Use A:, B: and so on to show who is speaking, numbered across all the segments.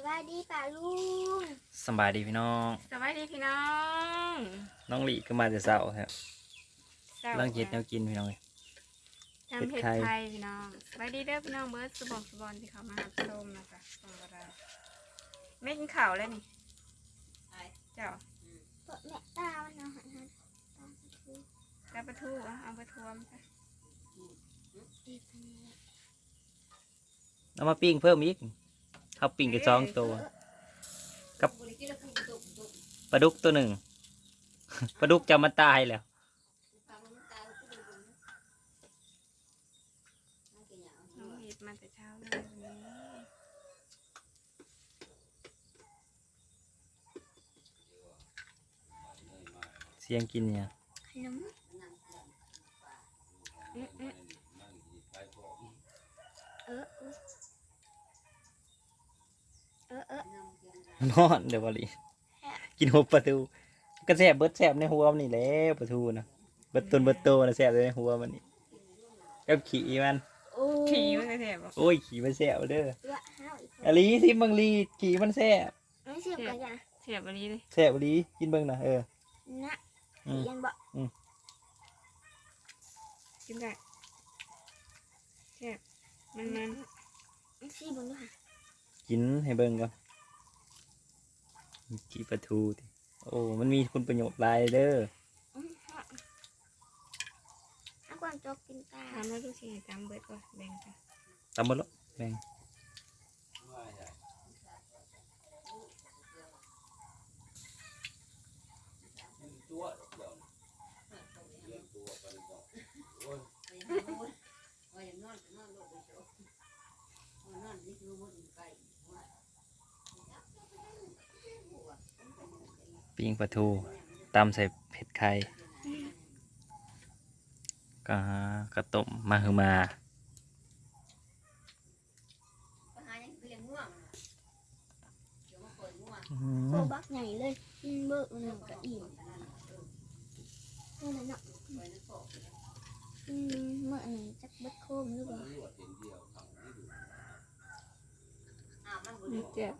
A: สวัสดีป่าลุง
B: สำบายดีพี่น้อง
C: สวัสดีพี่น้อง
B: น้องหลีก็มาแต่เช้าครับ
C: เจ้า
B: ร่างเฮ็ดแนวกินพี่น้องเลย
C: ทำเห็ด
B: เฮ็ดไข่
C: ไทยพี่น้องสวัสดีเด้อพี่น้องเบิร์ดสบองสบอนที่เขามาหาชมนะคะส่งมาได้ไม่กินข้าวแล้วนี่เจ้า
A: เปิดแม่ตามันเอาหันหันตาคือ
C: กระปะทูเอาเอาไปทวมไป
A: ดีไปเลย
B: เอามาปิ้งเพิ่มอีก ข้าวปิ้งกับสองตัวกับปลาดุกตัวหนึ่งปลาดุกจะมาตายแล้ว
C: น้องเห็ดมาแต่เช้าเลยวันนี้
B: เสียงกินเนี่ย
A: ขนม
C: อื้ออื้อ
A: เออเออเออ
B: นอนเดี๋ยวบริกินหัวปลาทูก็แสบเบิดแสบในหัวมันนี่แหล้วปลาทูนะเบิดตนเบิดโตนะแสบเลยในหัวมันนี่กับขี่มัน
A: โอ้
C: ขี่มันก็แสบบอก
B: โอ้ยขี่มันแสบเด้อ
A: ละห้าวอีก
B: อลีที่บังลีขี่มันแสบ
A: ไม่เสียบกันยัง
C: เสียบอันนี้เลย
B: แสบอลีกินเบิ่งนะเออ
A: นะ
B: อืม
A: ยันบอก
C: กินได้แซ่บมันมัน
A: ไม่ซีบุญด้วยค่ะ
B: กินให้เบิ่งก่อน ขี่ปลาทูติโอ้ มันมีคุณประโยชน์หลายเด้อ
A: อืมฮะเอาความโจกกินตา
C: ทำแล้วดูสิจำเบิร์ดก็แบ่งกัน
B: ตำบลละแบ่ง ปิ้งปลาทูตำใส่เผ็ดไข่ก็กระต้มมาคือมาอื
A: โค
B: ม
A: บักใหญ่เลยกินเบอร์มันหนึ่งก็อิ่มนั่นน่ะเนาะอืมเมื่อไหร่จักเบัดโคมหรือเปล่า
C: นี่เจ็บ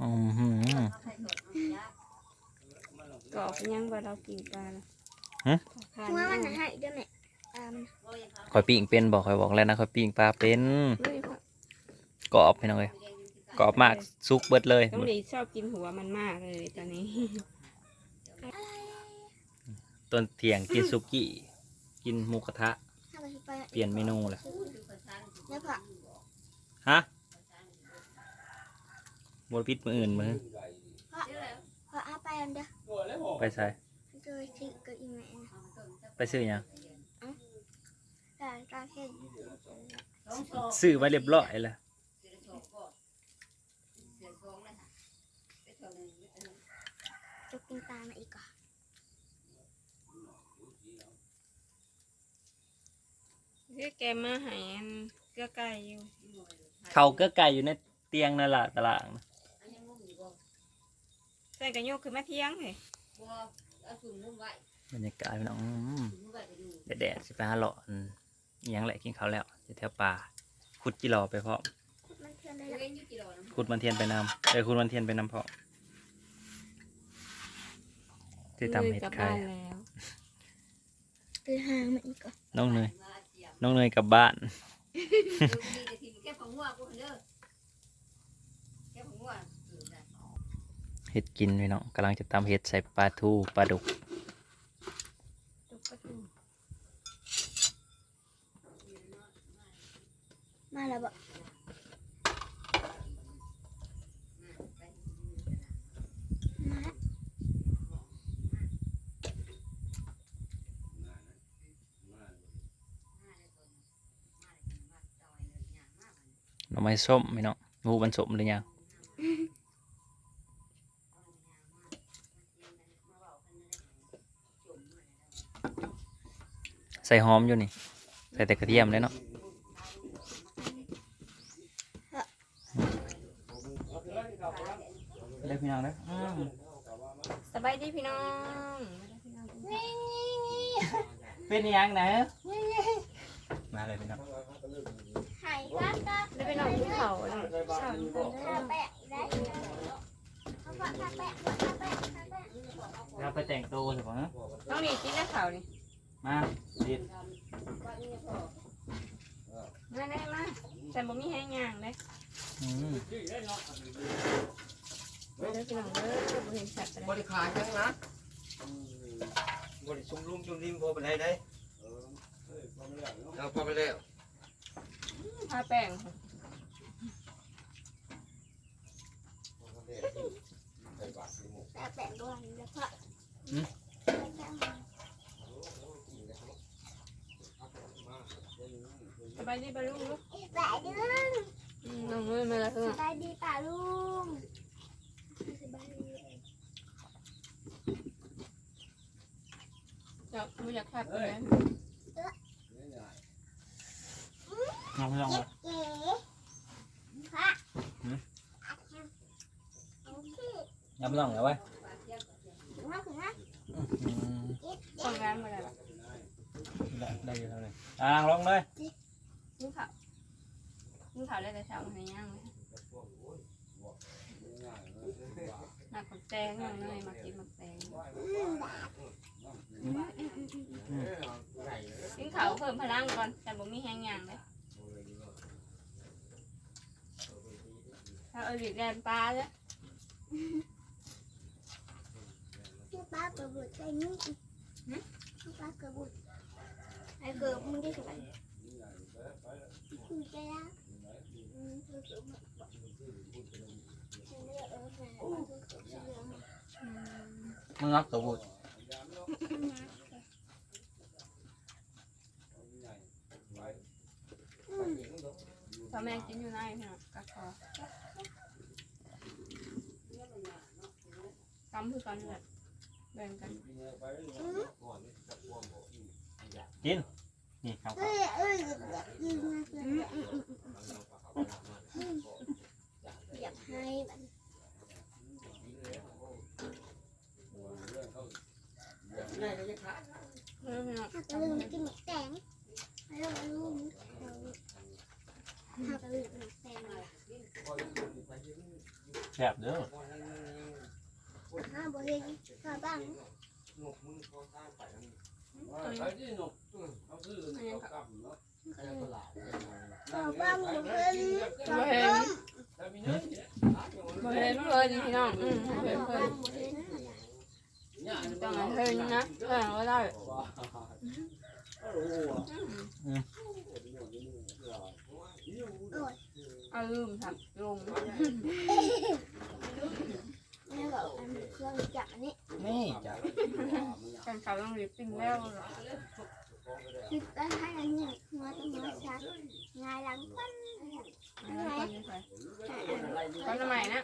B: อืมหืม
C: กรอบยังบ่เรากินปลานะ
B: ฮะ
C: ทาน
A: หัวมัน
C: ยัง
A: น่ะให้ด้วยแม่ตามัน
B: คอยปิ้งเป็นบอกคอยบอกแล้วนะคอยปิ้งปลาเป็น
C: เฮ้ยพ่อก
B: รอบพี่น้องเลยกรอบมากซุกเบิดเลย
C: ต้องดีชอบกินหัวมันมากเลยตอนนี้
B: ต้นเที่ยงกินซุกี้ กินหมูกระทะ
A: ถ้าไปไป
B: เปลี่ยนเมนูเลย
A: แล้วพอ
B: ฮะ บรพิษมืออื่นมือ
A: พอเอาไปอันเด้อ
B: ไปใส่
A: เจอที่ก็อีแม่นะ
B: ไปซื้อหยัง
A: แต่ตาเห็น
B: ซื้อไว้เรียบร้อยแล้ว
A: จะกินตามาอีกก่อน
C: เรียกแกมาใหายเกลือไก่อยู่
B: เขาก็ไก่อยู่ในเตียงนั่นแหละตารางนะ
C: ใส่กระโยกคือมาเที่ยงเลย
B: บรรยากาศพี่น้องอืมแดดๆสิไปหาเลาะอืมอิหยังแหละกินข้าวแล้วจะแถวป่าขุดจิรอไปเพาะ
A: มันเทียนได้แล้ว
B: ขุดมันเทียนไปนำเออขุดมันเทียนไปนำเพาะที่ทำเห็ด
C: กลับ
B: ไข่
C: บ้านแล้ว
A: คือหางมาอีกก่อน
B: น้องเนยน้องเนยกลับบ้าน เห็ดกินพี่น้องกำลังจะตำเห็ดใส่ปลาทูปลาดุก
C: ตุกกระตู
A: มาแล้วบอกมา
B: หน่อไม้ส้มพี่น้องงูมันสมหรือยัง ใส่หอมอยู่นี่ ใส่แต่กระเทียมเลยเนาะได้พี่น้องนะ
C: สบายดีพี่น้อง
B: เป็นยังนะมาเลยพี่น้อง
A: ไข่
B: โได้
C: ไปนอนที่เขาเลยสอนเพิ่น
A: ทาแปะได้เขาบอกทาแปะทาแปะทาแปะ
B: เราไปแต่งตัวสิผมนะ
C: ต้องนี่กินได้เขานี่
B: มาดิด
C: มาได้มาแต่บ่มีแห้งย่างเลย
B: อืม
C: เด้อพี่น้องเด้อบ่เห็นสัตว์
D: บริขารยังนะบริชุมลุมชุมริมพอไปไหนได้เอาพอไปแล้ว
C: ทาแป้ง
A: ทาแปะด้วยแล้วก็
C: สบายดีป่ะลุงลูก
A: แปะดึง
C: อืมน้องมือมาแล้ว
A: ส
C: เพิ่น
A: บายดีป่าลุงสบายดี
C: เจ้าบ่อยากพักเลย
B: น้องพี่น้องเลย
A: เก๋ค่ะโอเค
B: ยับน้องเลยเว้ย
A: ถึงแล้วถึงแล้ว
B: อืม
C: ต้องงานบ่ได้ล่ะ
B: ได้ได้อยู่เท่าไหร่อ่างลงเลย
C: กิ นข้าวกินข้าวได้แต่เช้าให้ย่างเลยหนักกับแตงน้องเนยมากินหมักแตง
A: อืม
C: กินข้าวเพิ่มพลังก่อนแต่บ่มีแห้งย่างเลยถ้าเอาดิแดนปลาเลย
A: พี่ป้ากระบุดใจนี่พี่ป้ากระบุดไอ้เกิดมึงได้สบาย คุณใจละอืมคือคือมันบอกฉัน
B: นักตัวบุตร
C: พ่อแม่กินอยู่ไหนพี่น้องกะขอกำคือกันนี่แหละแบ่งกัน
B: นี่ครับ
A: เอ้ยเอ้ยอยากกินนะอยากให้มัน
C: เออพี่น้อง
A: ถ้ากระลืมกินหมึกแตงแล้วกระลืมถ้ากระลืมหมึกแตง
B: แซ่บเด้อ
A: ห้าบริเวณข้าบ้าง
D: ใช้ที่หนกเอาซื้อเอาก ลับเนาะ
A: ข้าบ้างบริเวณ
C: บ่เห็น
D: ถ้ามีเนื้อเนี่ย
C: บ่เห็นเพิ่นพี่น้องอืมเห็นเพิ่น
A: บริเวณ
C: ต้องให้เพิ่นนะเพิ่นก็ได้
B: อืม
C: เอาลืมครับลง
A: แม่บอกอันเครื่องจักรนี่
B: นี่จ้ะ
C: กันเขาต้องรีบปิ้งแล้วเหรอ
A: คิดไปให้อันนี้หัวต้องหัวชักงายหลังปั้น
C: เอาคนนี้ไปตอนทำไมนะ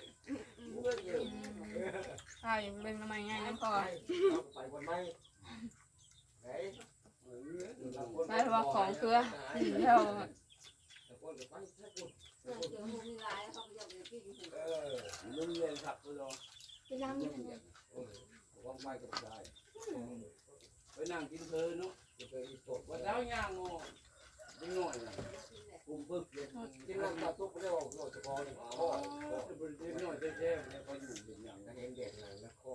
C: ข้าวยังเป็นทำไมง่ายน้ำพอไม่เพราะว่าของเครืออืมแล้ว
D: ลุงเรียนขับตัว
A: ไปล้างมือกัน
D: ว่างไปกับชายไปนั่งกินเพลินเนาะ จะไปตกวันแล้วย่างงอนิดหน่อยนะปุ่มปึ๊กเลยกินลงมาตุ๊กเรียกว่าเราจะพอเนี่ยพอจะบริเวณหน่อยเจ๊ๆเนี่ยพออยู่เป็นอย่างนั้นเองเด็กเลยนะข้อ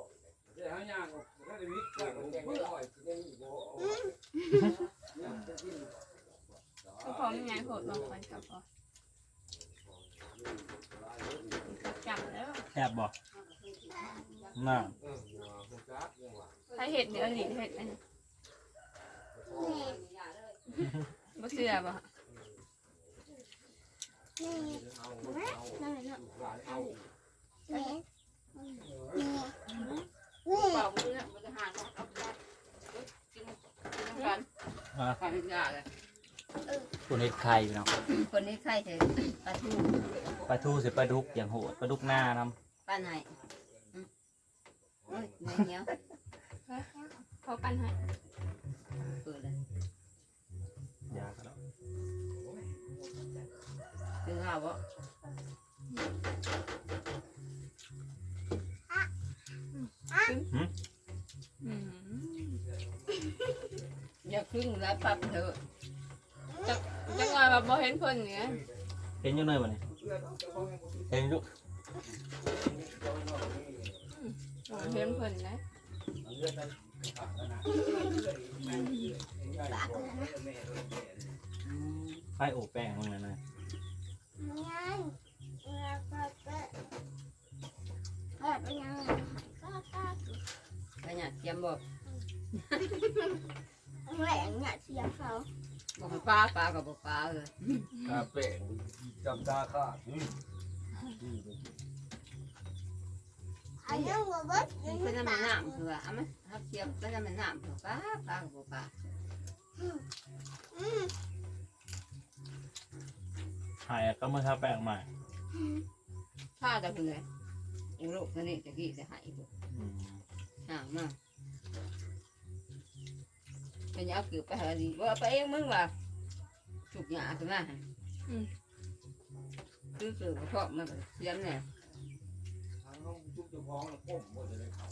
D: เดี๋ยวให้ย่างก็ถ้าจะวิทย์ก็แดงไม่หน่อยจะได้โบย่างจะกิน
C: ก็พอไม่ง่ายโผล่ลงไปกับพอจับแล้ว
B: แซ่บบ่น่า
D: เออหัวจักยังว่า
C: ถ้าเห็ดเดี๋ยวหลีเห็ดอันนี้ บ่เชื่อบ่
A: แม่
D: เอา
A: แม่
D: เอา
A: นั่นแหละเนาะ
D: หลานเอา
A: แม่แม่แม่
C: เปล่ามือเนี่ยมันจะห่างกันเอาไปกิน
D: ยาเลย
B: คุณเห็ดไข่พี่น้อง
E: คนนี้ใครเถอะปลาทู
B: ปลาทูสิปลาดุกอย่างโหดปลาดุกหน้านำ
E: ป้าไหนอืมโอ้ยเหนียวเหนีย
C: เขาปั้นให้
E: คือข้าวบ่
C: อืม
E: อย่าครึ่งแล้วปรับเถอะ
C: จังหวะแบบบ่เห็นเพิ่นเนี่ย
B: เห็นอยู่เนยบ่เนี่ยเห็นอยู่
C: โอ้เห็นเพิ่นนะ
B: ไฟโอบแป้งมึงนะนะ
A: งั้นแล้วก็ก็เปิดไปยังไงก็ก็
E: ไปเนี่ยเตรียมบอก
A: แหวงเนี่ยเสียเขา
E: บอกให้ป้าป้ากับบอกป้าเลย
D: กาแป้งจำตาขาดนี่
A: อันนั้นก็เบิด
E: มันเป็นน้ำมันน้ำเถื่อเอาไหมครับเตรียมเป็นน้ำมันน้ำเถื่อป้าป้ากับบอกป้า
A: อืม
B: หายก็มาทาแป้งใหม่
E: ถ้าจะเพื่ออุโรคนี่จะกี่จะหายบ่
B: อืม
E: ห่างมากเป็นเอาเกือบไปหาดีว่าไปเองมึงว่าฉุกหยาขึ้นมาคือเกือบชอบมันเสียมเนี่ย
D: ทางน้องจุ๊บเจ้าของแล้วก้มหมดเลยเขา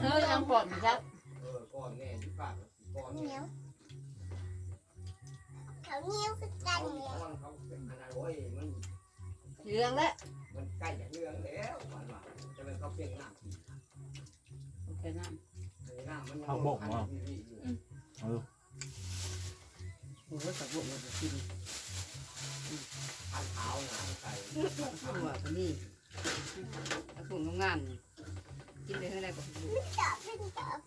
E: เฮ้ยยังปลอดอยู่ครับ
D: เออก้อนแน่ที่ปากก้อน
A: เห
D: เนี่
A: นี
D: ย
A: ยว เขาเหนียวคือกั
D: เขา
A: นเนี่ย
D: เขาเขาเป็นขนาดโอ้ยมัน
E: เรื่องแล้ว
D: มันใกล้จะเรื่องแล้วมันว่าจะเป็นเขาเพ่งน้ำ
E: โอเคน้
D: น้ำมันยังำ
E: โอ้โหสับปะรดมันกิน
D: พันเท้าน้ำใส่
E: ข้าวก็นี่ถ้าคุณงามนี่กินได้เท่าไรก็ถูก
A: จับเป็นจับ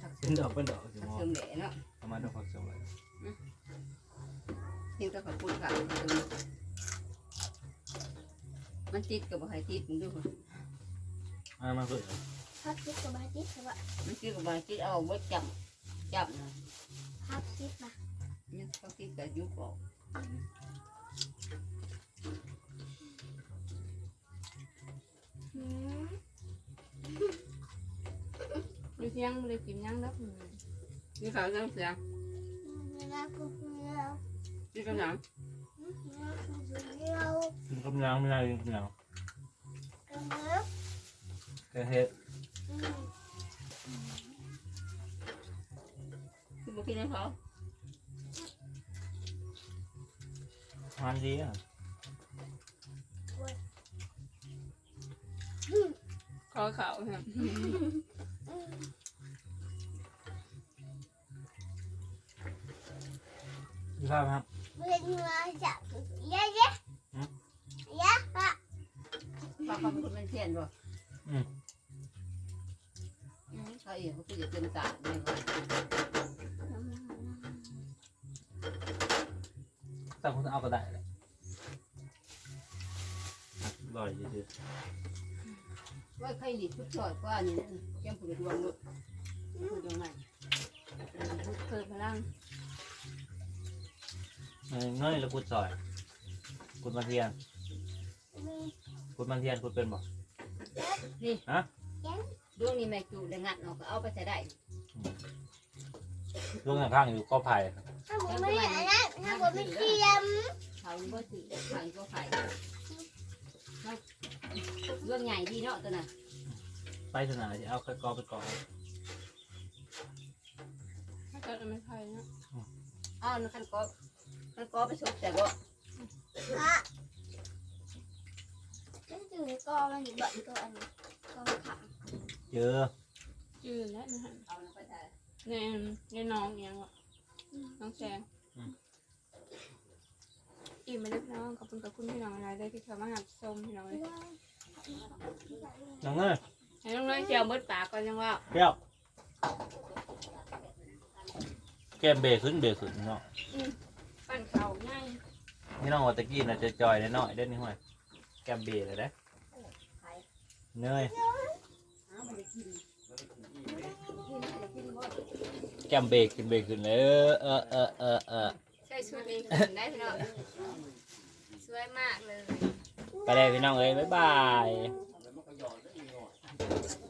E: ทัก
B: เป็นดอกเป็นดอกสิมอ
E: เสริมแหล่เนาะ
B: ประมาณดอกผักสลัด
E: กินก็ขอบคุณค่ะมันติดกับใครติดมึงดู
B: อ่ามาสุด
A: พักคิดกับบาจิตว่า
E: มันติดกับใครติดเอาไว้จับจับนะ
A: พักคิดมา
E: เนี่ยเขาติดกับยุบออก
C: อืมอยู่เที่ยงบ่ได้กินหยังแล้ว
E: นี่เขาต้องเสีย
A: เวลาคุยเรา
E: นี่ก็หนัง
A: เวลาคุยเรา
B: กินกำลังไม่ได้กินกำลัง
A: กำลัง
B: แค่เฮ็ด
E: คือบอกกินให้เขา
B: มันดีอะ
C: ขอเขาครับ
B: ดีครับครับ
A: เป็นมาจับเยอะเยอะเยอะปะ
E: เขาเขาเป็นคนเป็นเทียนบ่เขาเองเขาคือจะเต็มตาเลยว่า
B: แต่คุณเอาก็ได้เลยลอยดี
E: ว่าใครหลีกทุกชอดกว่านี่แก้มผูกดวงลุกผูกดวงใหม่
C: เปิดพลัง
B: เงยเงยแล้วกุดซอย กุดมันเทียน
A: มี
B: กุดมันเทียนกุดเป็นบ่
E: ดวงนี้แม่จูได้งัดเอาก็เอาไปใช้ได้
B: ลุงข้างๆอยู่ก็ไผ่
A: ถ้าผมไม่อันนั้นถ้าผมไม่เทียม
E: เขาบ่ถือทางก็ไผ่ดวงใหญ่ดีเนาะตัวน่ะ
B: ไปสนามที่เอาค่อยกอไปกอ
C: ถ้าเกิดไม่ไทยเนาะ
E: อ้าวคันก็ คันก็ไปชกแต่ก็
A: อะก็อยู่ในกอมันอยู่บันตัวอันนี้กอขา
B: เจอ
C: ยืนแล้วนะฮะ
E: เอาไปใช้
C: ในในน้องเอียงวะน้องแซงอิ่มไปเลยพี่น้องขอบคุณกับคุณพี่น้องอะไรได้ที่เขามาหัดชมพี่น้องเลย
B: น้องเงย
C: ให้น้องน้อยเชียวมืดปากก่อนยังว่า
B: เปรี้ยวแก้ม เบรขึ้นเบรขึ้นเนาะ
C: ปั่นเข่าง่าย
B: นี่น้องวัตะกี้น่ะจะจอยได้หน่อยได้นี่ห่วยแก้มเบรเลยได้เนย
E: อ้าวมันจะกินกินจะกินบ่
B: แก้มเบรขึ้นเบรขึ้นเลยเออเออเออเออ
C: ใช่ชุดนี้ขึ้นได้พี่น้องสวยมากเลย
B: ไปเลยพี่น้องเอ้ยบ๊ายบาย
D: แล้วมันก็หย่อนได้อีกหน่อย